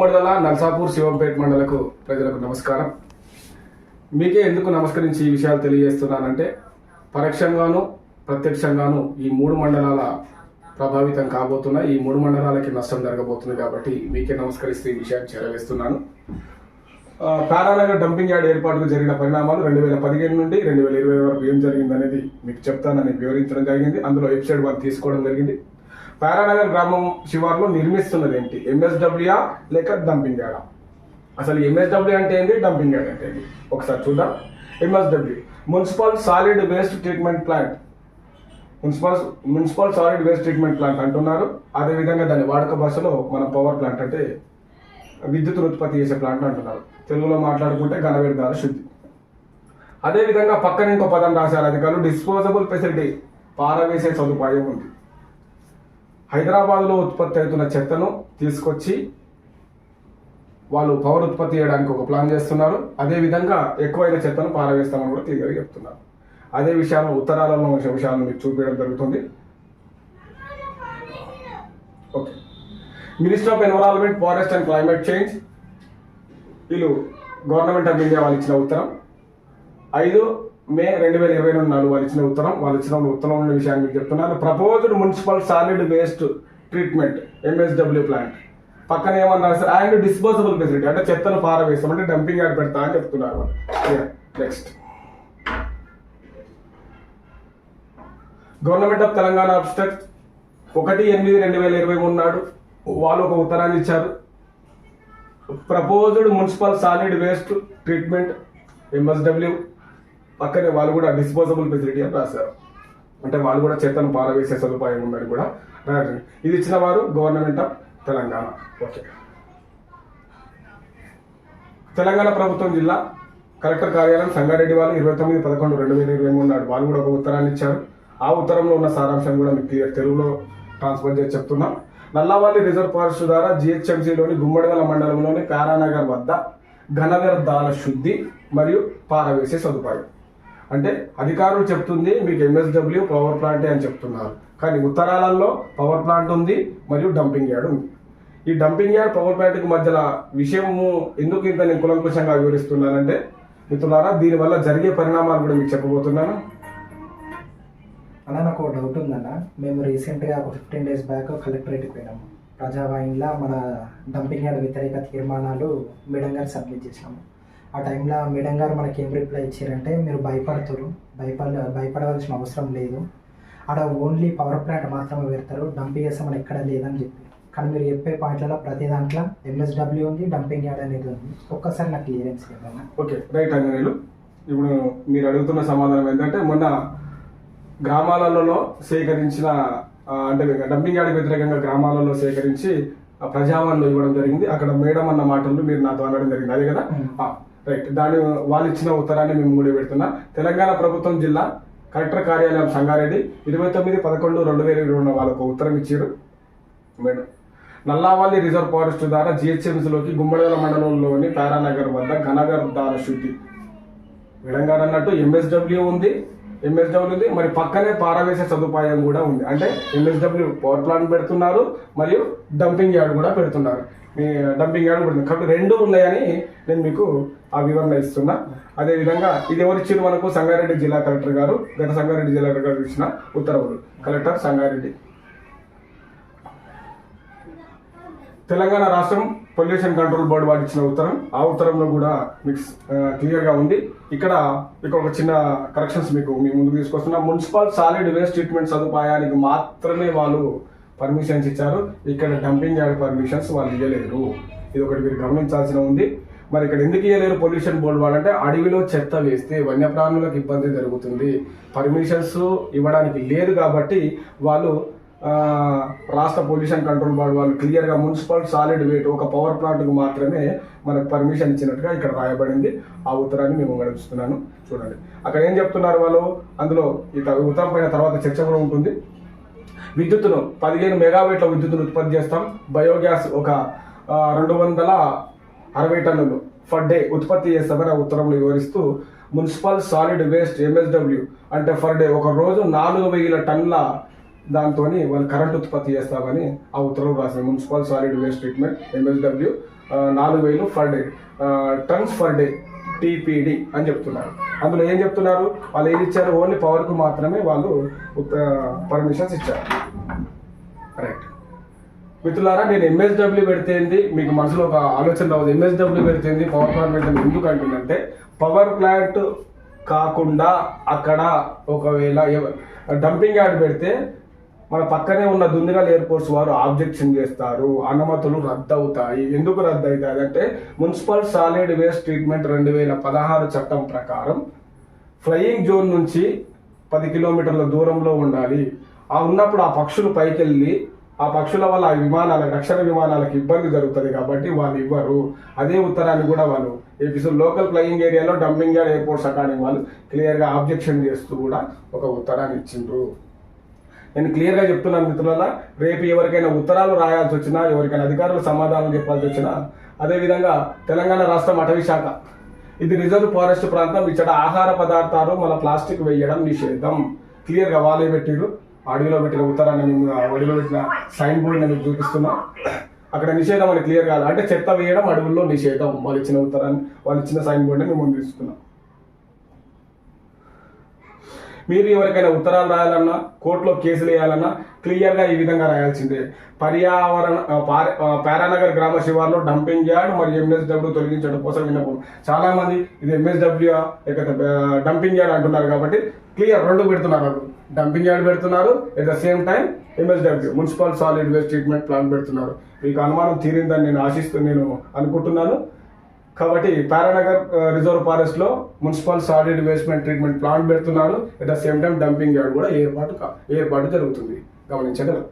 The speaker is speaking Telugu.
గుమ్మడిదల నల్సాపూర్ శివంపేట మండలకు ప్రజలకు నమస్కారం. మీకే ఎందుకు నమస్కరించి ఈ విషయాలు తెలియజేస్తున్నానంటే పరోక్షంగాను ప్రత్యక్షంగాను ఈ మూడు మండలాల ప్రభావితం కాబోతున్న ఈ మూడు మండలాలకి నష్టం జరగబోతుంది కాబట్టి మీకే నమస్కరిస్తూ ఈ విషయాన్ని చేరవేస్తున్నాను. ఆ, తారానగర్ డంపింగ్ యార్డ్ ఏర్పాటుకు జరిగిన పరిణామాలు రెండు వేల పదిహేను నుండి రెండు వేల ఇరవై వరకు ఏం జరిగిందనేది మీకు చెప్తానని వివరించడం జరిగింది. అందులో ఎపిసోడ్ వన్ తీసుకోవడం జరిగింది. పారానగర్ గ్రామం శివార్లో నిర్మిస్తున్నది ఏంటి ఎంఎస్డబ్ల్యూఆ లేక డంపింగ్ యార్డా అసలు ఎంఎస్డబ్ల్యూ అంటే ఏంటి డంపింగ్ యార్డ్ అంటే ఏంటి ఒకసారి చూద్దాం. MSW municipal solid waste treatment plant municipal municipal solid waste treatment plant అంటున్నారు. అదేవిధంగా దాని వాడుక భాషలో మన పవర్ ప్లాంట్ అంటే విద్యుత్ ఉత్పత్తి చేసే ప్లాంట్ అంటున్నారు. తెలుగులో మాట్లాడుకుంటే ఘన వ్యర్థాల శుద్ధి అదేవిధంగా పక్కన ఇంకో పదం రాశారు అధికారులు డిస్పోజబుల్ ఫెసిలిటీ పారవేసే సదుపాయం ఉంది. హైదరాబాద్లో ఉత్పత్తి అవుతున్న చెత్తను తీసుకొచ్చి వాళ్ళు పవర్ ఉత్పత్తి చేయడానికి ఒక ప్లాన్ చేస్తున్నారు. అదేవిధంగా ఎక్కువైన చెత్తను పారవేస్తామని కూడా క్లియర్గా చెప్తున్నారు. అదే విషయాలను ఉత్తరాలలో ఉన్న విషయాలను మీకు చూపించడం జరుగుతుంది. Okay. Minister of environment forest and climate change వీళ్ళు గవర్నమెంట్ ఆఫ్ ఇండియా వాళ్ళు ఇచ్చిన ఉత్తరం. ఐదు మే రెండు వేల ఇరవై రెండు నాలుగు వాళ్ళు ఇచ్చిన ఉత్తరం వాళ్ళు ఇచ్చిన ఉత్తరం ఉన్న విషయాన్ని మీకు చెప్తున్నాను proposed municipal solid waste treatment MSW plant పక్కన ఏమన్నా సార్ అండ్ డిస్పోజబుల్ ఫెసిలిటీ అంటే చెత్తను పారవేస్తాం అంటే డంపింగ్ యార్డ్ పెడతా అని చెప్తున్నారు next government of Telangana abstract ఒకటి ఎనిమిది రెండు వేల ఇరవై మూడు నాడు వాళ్ళు ఒక ఉత్తరాన్ని ఇచ్చారు. Proposed municipal solid waste treatment MSW పక్కనే వాళ్ళు కూడా డిస్పోజబుల్ ఫెసిలిటీ అని రాశారు. అంటే వాళ్ళు కూడా చెత్తను పారవేసే సదుపాయం ఉందని కూడా రాశారు. ఇది ఇచ్చిన వారు government of Telangana. Okay Telangana ప్రభుత్వం జిల్లా కలెక్టర్ కార్యాలయం సంగారెడ్డి వాళ్ళు ఇరవై తొమ్మిది పదకొండు రెండు వేల ఇరవై మూడు నాడు వాళ్ళు కూడా ఒక ఉత్తరాన్ని ఇచ్చారు. ఆ ఉత్తరంలో ఉన్న సారాంశం కూడా మీకు క్లియర్ తెలుగులో ట్రాన్స్ఫర్ చేసి చెప్తున్నాం. నల్లవల్లి రిజర్వ్ ఫారెస్ట్ ద్వారా జిహెచ్ఎంసీలోని గుమ్మడిగల మండలంలోని కారానగర్ వద్ద ఘన వ్యర్థాల శుద్ధి మరియు పారవేసే సదుపాయం. అంటే అధికారులు చెప్తుంది మీకు ఎంఎస్డబ్ల్యూ పవర్ ప్లాంటే అని చెప్తున్నారు. కానీ ఉత్తరాలలో పవర్ ప్లాంట్ ఉంది మరియు డంపింగ్ యార్డ్ ఉంది. ఈ డంపింగ్ యార్డ్ పవర్ ప్లాంట్కి మధ్యలో విషయము ఎందుకు ఇంత నేను కులంకుశంగా వివరిస్తున్నానంటే మిత్రులారా దీనివల్ల జరిగే పరిణామాలు కూడా మీకు చెప్పబోతున్నాను. అన్న నాకు ఒక డౌట్ ఉందన్న. మేము రీసెంట్గా ఒక ఫిఫ్టీన్ డేస్ బ్యాక్ కలెక్టరేట్కి పోయినాము. ప్రజావాహినిలో మన డంపింగ్ యార్డ్ వ్యతిరేక తీర్మానాలు మేడం గారు సబ్మిట్ చేసినాము. ఆ టైంలో మేడం గారు మనకి ఏం రిప్లై ఇచ్చారంటే మీరు భయపడుతురు. భయపడ భయపడవలసిన అవసరం లేదు. ఆడ ఓన్లీ పవర్ ప్లాంట్ మాత్రమే పెడతారు. డంపింగ్ చేస్తే మనం ఎక్కడ లేదని చెప్పి. కానీ మీరు చెప్పే పాయింట్లలో ప్రతి దాంట్లో ఎంఎస్డబ్ల్యూ ఉంది డంపింగ్ యార్డ్ అనేది ఉంది. ఒక్కసారి నాకు క్లియరెన్స్ ఓకే. రైట్ అంజనీయులు ఇప్పుడు మీరు అడుగుతున్న సమాధానం ఏంటంటే మొన్న గ్రామాలలో సేకరించిన అంటే డంపింగ్ యార్డ్ వ్యతిరేకంగా గ్రామాలలో సేకరించి ప్రజావాణిలో ఇవ్వడం జరిగింది. అక్కడ మేడం అన్న మాటలు మీరు నాతో అనడం జరిగింది. అదే కదా? రైట్ దాని వాళ్ళు ఇచ్చిన ఉత్తరాన్ని మేము కూడా పెడుతున్నా. తెలంగాణ ప్రభుత్వం జిల్లా కలెక్టర్ కార్యాలయం సంగారెడ్డి ఇరవై తొమ్మిది పదకొండు రెండు వేల ఇరవై రెండు వాళ్ళకు ఉత్తరం ఇచ్చారు మేడం నల్లావల్లి రిజర్వ్ ఫారెస్ట్ ద్వారా జిహెచ్ఎంసీలోకి గుమ్మడిదల మండలంలోని పారానగర్ వద్ద ఘనగర్దాల శుద్ధి. విడంగారు అన్నట్టు ఎంఎస్డబ్ల్యూ ఉంది ఎంఎస్డబ్ల్యూ ఉంది మరి పక్కనే పారవేసే సదుపాయం కూడా ఉంది. అంటే ఎంఎస్డబ్ల్యూ పవర్ ప్లాంట్ పెడుతున్నారు మరియు డంపింగ్ యార్డ్ కూడా పెడుతున్నారు. మీ డంపింగ్ యార్డ్ పడుతుంది కాబట్టి రెండు ఉన్నాయని నేను మీకు ఆ వివరణ ఇస్తున్నా. అదే విధంగా ఇది ఎవరిచ్చారు మనకు? సంగారెడ్డి జిల్లా కలెక్టర్ గారు. గత సంగారెడ్డి జిల్లా కలెక్టర్ గారు ఇచ్చిన ఉత్తర్వులు. కలెక్టర్ సంగారెడ్డి. తెలంగాణ రాష్ట్రం పొల్యూషన్ కంట్రోల్ బోర్డు వారు ఇచ్చిన ఉత్తరం. ఆ ఉత్తరంలో కూడా మీకు క్లియర్గా ఉంది. ఇక్కడ ఇక్కడ ఒక చిన్న కరెక్షన్స్ మీకు మీ ముందుకు తీసుకొస్తున్నా. మున్సిపల్ సాలిడ్ వేస్ట్ ట్రీట్మెంట్ సదుపాయానికి మాత్రమే వాళ్ళు పర్మిషన్స్ ఇచ్చారు. ఇక్కడ డంపింగ్ యార్డ్ పర్మిషన్స్ వాళ్ళు ఇవ్వలేరు ఇది ఒకటి మీరు గమనించాల్సిన ఉంది. మరి ఇక్కడ ఎందుకు ఇవ్వలేరు పొల్యూషన్ బోర్డు వాళ్ళంటే అడవిలో చెత్త వేస్తే వన్యప్రాణులకు ఇబ్బంది జరుగుతుంది. పర్మిషన్స్ ఇవ్వడానికి లేదు కాబట్టి వాళ్ళు రాష్ట్ర పొల్యూషన్ కంట్రోల్ బోర్డు వాళ్ళు క్లియర్గా మున్సిపల్ సాలిడ్ వేట్ ఒక పవర్ ప్లాంట్కు మాత్రమే మనకు పర్మిషన్ ఇచ్చినట్టుగా ఇక్కడ రాయబడింది. ఆ ఉత్తరాన్ని మేము గడుపుతున్నాను చూడండి. అక్కడ ఏం చెప్తున్నారు వాళ్ళు? అందులో ఈ ఉత్తరం పైన తర్వాత చర్చ కూడా ఉంటుంది. విద్యుత్తును పదిహేను మెగావేట్ల విద్యుత్తును ఉత్పత్తి చేస్తాం. బయోగ్యాస్ ఒక రెండు వందల అరవై టన్నులు ఫర్ డే ఉత్పత్తి చేస్తామని ఆ ఉత్తరంలో వివరిస్తూ మున్సిపల్ సాలిడ్ వేస్ట్ ఎంఎస్డబ్ల్యూ అంటే ఫర్ డే ఒక రోజు నాలుగు వేల టన్నుల దాంతో వాళ్ళు కరెంట్ ఉత్పత్తి చేస్తామని ఆ ఉత్తర్వులు రాసింది. Municipal solid waste treatment MSW నాలుగు వేలు for day tons for day TPD అని చెప్తున్నారు. అందులో ఏం చెప్తున్నారు? వాళ్ళు ఏది ఇచ్చారు ఓన్లీ పవర్కు మాత్రమే వాళ్ళు పర్మిషన్స్ ఇచ్చారు. రైట్ మిత్రులారా నేను ఎంఎస్డబ్ల్యూ పెడితేంది మీకు మనసులో ఒక ఆలోచన రావద్దు. ఎంఎస్డబ్ల్యూ పెడితేంది పవర్ ప్లాంట్ పెడితే ఎందుకు అంటుందంటే పవర్ ప్లాంట్ కాకుండా అక్కడ ఒకవేళ డంపింగ్ యార్డ్ పెడితే మన పక్కనే ఉన్న దుందిగల్ ఎయిర్పోర్ట్స్ వారు ఆబ్జెక్షన్ చేస్తారు అనుమతులు రద్దు అవుతాయి ఎందుకు రద్దు అవుతాయి అంటే మున్సిపల్ సాలిడ్ వేస్ట్ ట్రీట్మెంట్ రెండు వేల పదహారు చట్టం ప్రకారం ఫ్లయింగ్ జోన్ నుంచి పది కిలోమీటర్ల దూరంలో ఉండాలి. ఆ ఉన్నప్పుడు ఆ పక్షులు పైకెళ్ళి ఆ పక్షుల వల్ల ఆ విమానాల రక్షణ విమానాలకు ఇబ్బంది జరుగుతుంది కాబట్టి వాళ్ళు ఇవ్వరు. అదే ఉత్తరాన్ని కూడా వాళ్ళు ఏపీసీ లోకల్ ఫ్లయింగ్ ఏరియాలో డంపింగ్ యార్డ్ ఎయిర్పోర్ట్స్ అకాడమీ వాళ్ళు క్లియర్గా ఆబ్జెక్షన్ చేస్తూ కూడా ఒక ఉత్తరాన్ని ఇచ్చిండ్రు. నేను క్లియర్గా చెప్తున్నాను మిత్రుల రేపు ఎవరికైనా ఉత్తరాలు రాయాల్సి వచ్చినా ఎవరికైనా అధికారులు సమాధానం చెప్పాల్సి వచ్చినా అదేవిధంగా తెలంగాణ రాష్ట్రం అటవీ శాఖ. ఇది రిజర్వ్ ఫారెస్ట్ ప్రాంతం ఇక్కడ ఆహార పదార్థాలు మన ప్లాస్టిక్ వేయడం నిషేధం. క్లియర్గా వాళ్ళే పెట్టిరు అడవిలో పెట్టిన ఉత్తరాన్ని మేము అడవిలో పెట్టిన సైన్ బోర్డ్ నేను చూపిస్తున్నా. అక్కడ నిషేధం అని క్లియర్ కాదు. అంటే చెత్త వేయడం అడవుల్లో నిషేధం. వాళ్ళు ఇచ్చిన ఉత్తరాన్ని వాళ్ళు ఇచ్చిన సైన్ బోర్డ్ని మేము ముందు తీసుకున్నాం. మీరు ఎవరికైనా ఉత్తరాలు రాయాలన్నా కోర్టులో కేసులు వేయాలన్నా క్లియర్గా ఈ విధంగా రాయాల్సిందే. పర్యావరణ పార- పారానగర్ గ్రామ శివార్లో డంపింగ్ యార్డ్ మరియు ఎంఎస్డబ్ల్యూ తొలగించడం కోసం విన్నపం. చాలా మంది ఇది ఎంఎస్డబ్ల్యూ లేకపోతే డంపింగ్ యార్డ్ అంటున్నారు కాబట్టి క్లియర్ రెండు పెడుతున్నారు డంపింగ్ యార్డ్ పెడుతున్నారు at the same time MSW municipal solid waste treatment plant పెడుతున్నారు. మీకు అనుమానం తీరిందని నేను ఆశిస్తూ నేను అనుకుంటున్నాను. కాబట్టి పారానగర్ రిజర్వ్ ఫారెస్ట్లో మున్సిపల్ సాలిడ్ వేస్ట్మెంట్ ట్రీట్మెంట్ ప్లాంట్ పెడుతున్నారు. At the same time dumping yard కూడా ఏర్పాటు ఏర్పాటు జరుగుతుంది. గమనించగలరు